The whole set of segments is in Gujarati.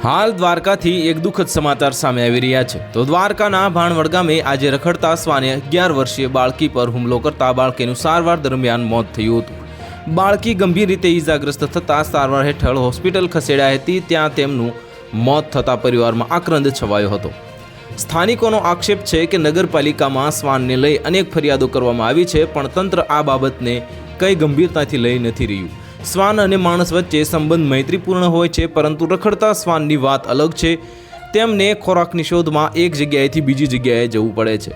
હાલ દ્વારકાથી એક દુઃખદ સમાચાર સામે આવી રહ્યા છે. તો દ્વારકાના ભાણવડ ગામે આજે રખડતા શ્વાને અગિયાર વર્ષીય બાળકી પર હુમલો કરતા બાળકીનું સારવાર દરમિયાન મોત થયું હતું. બાળકી ગંભીર રીતે ઈજાગ્રસ્ત થતાં સારવાર હેઠળ હોસ્પિટલ ખસેડાઈ હતી, ત્યાં તેમનું મોત થતાં પરિવારમાં આક્રંદ છવાયો હતો. સ્થાનિકોનો આક્ષેપ છે કે નગરપાલિકામાં શ્વાનને લઈ અનેક ફરિયાદો કરવામાં આવી છે, પણ તંત્ર આ બાબતને કંઈ ગંભીરતાથી લઈ નથી રહ્યું. શ્વાન અને માણસ વચ્ચે સંબંધ મૈત્રીપૂર્ણ હોય છે, પરંતુ રખડતા શ્વાનની વાત અલગ છે. તેમને ખોરાકની શોધમાં એક જગ્યાએથી બીજી જગ્યાએ જવું પડે છે.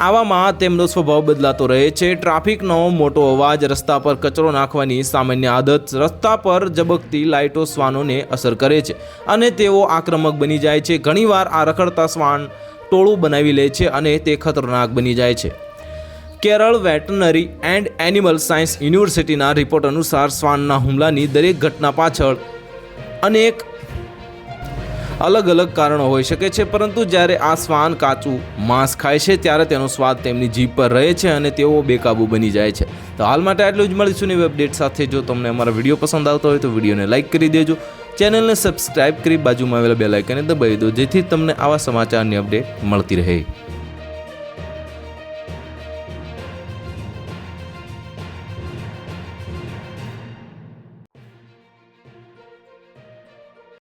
આવામાં તેમનો સ્વભાવ બદલાતો રહે છે. ટ્રાફિકનો મોટો અવાજ રસ્તા પર કચરો નાખવાની સામાન્ય આદત રસ્તા પર ઝબકતી લાઇટો શ્વાનોને અસર કરે છે અને તેઓ આક્રમક બની જાય છે. ઘણીવાર આ રખડતા શ્વાન ટોળું બનાવી લે છે અને તે ખતરનાક બની જાય છે. Kerala veterinary and animal science યુનિવર્સિટીના રિપોર્ટ અનુસાર શ્વાનના હુમલાની દરેક ઘટના પાછળ અનેક અલગ અલગ કારણો હોઈ શકે છે. પરંતુ જ્યારે આ શ્વાન કાચું માંસ ખાય છે, ત્યારે તેનો સ્વાદ તેમની જીભ પર રહે છે અને તેઓ બેકાબૂ બની જાય છે. તો હાલ માટે આટલું જ મળીશું નવી અપડેટ સાથે. જો તમને અમારા વીડિયો પસંદ આવતો હોય તો વિડીયોને લાઇક કરી દેજો. ચેનલને સબસ્ક્રાઇબ કરી બાજુમાં આવેલા બે લાઇકને દબાવી દો, જેથી તમને આવા સમાચારની અપડેટ મળતી રહે.